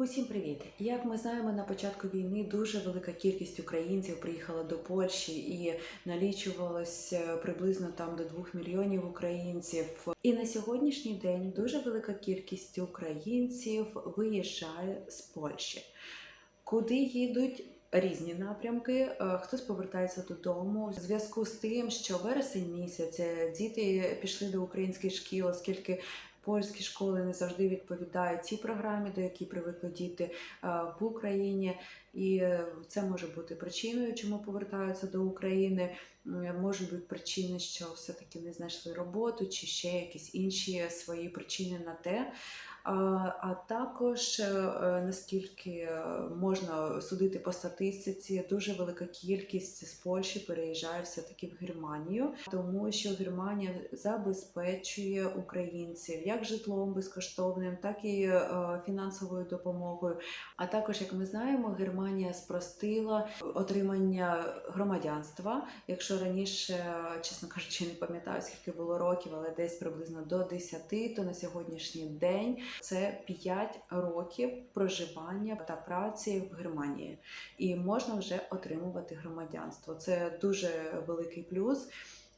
Усім привіт! Як ми знаємо, на початку війни дуже велика кількість українців приїхала до Польщі і налічувалось приблизно там до 2 мільйонів українців. І на сьогоднішній день дуже велика кількість українців виїжджає з Польщі. Куди їдуть? Різні напрямки. Е, Хтось повертається додому в зв'язку з тим, що вересень місяць е, діти пішли до українських шкіл, оскільки польські школи не завжди відповідають цій програмі, до якій привикли діти е, в Україні. І е, це може бути причиною, чому повертаються до України. Можуть бути причини, що все-таки не знайшли роботу, чи ще якісь інші свої причини на те. А, також, е, е, наскільки е, можна судити по статистиці, дуже велика кількість з Польщі переїжджає все-таки в Германію, тому що Германія забезпечує українців як житлом безкоштовним, так і фінансовою допомогою. А також, як ми знаємо, Германія спростила отримання громадянства. Якщо раніше, чесно кажучи, не пам'ятаю скільки було років, але десь приблизно до 10, то на сьогоднішній день це 5 років проживання та праці в Германії, і можна вже отримувати громадянство. Це дуже великий плюс.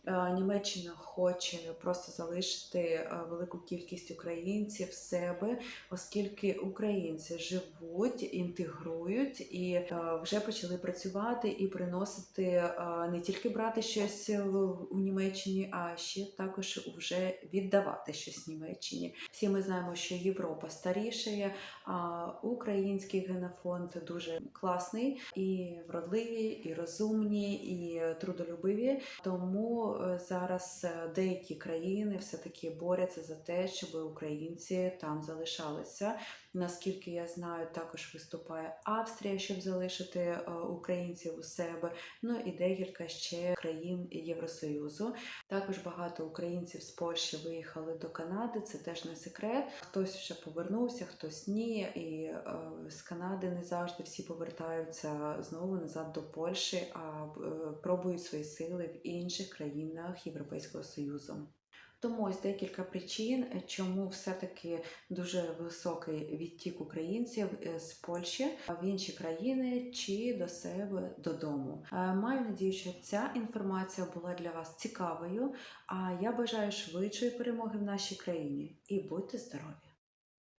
Е, Німеччина хоче просто залишити е, велику кількість українців себе, оскільки українці живуть, інтегрують і е, вже почали працювати і приносити не тільки брати щось у Німеччині, а ще також вже віддавати щось Німеччині. Всі ми знаємо, що Європа старішає, а український генофонд дуже класний і вродливі, і розумні, і трудолюбиві. Тому е, зараз е, деякі країни все-таки борються за те, щоб українці там залишалися. Наскільки я знаю, також виступає Австрія, щоб залишити е, українців у себе. Ну і декілька ще країн Євросоюзу. Також багато українців з Польщі виїхали до Канади. Це теж не секрет. Хтось вже повернувся, хтось ні. І з Канади не завжди всі повертаються знову назад до Польщі, а пробують свої сили в інших країнах Європейського Союзу. Тому ось декілька причин, чому все-таки дуже високий відтік українців е, з Польщі в інші країни чи до себе додому. Е, Маю надію, що ця інформація була для вас цікавою. А я бажаю швидшої перемоги в нашій країні і будьте здорові!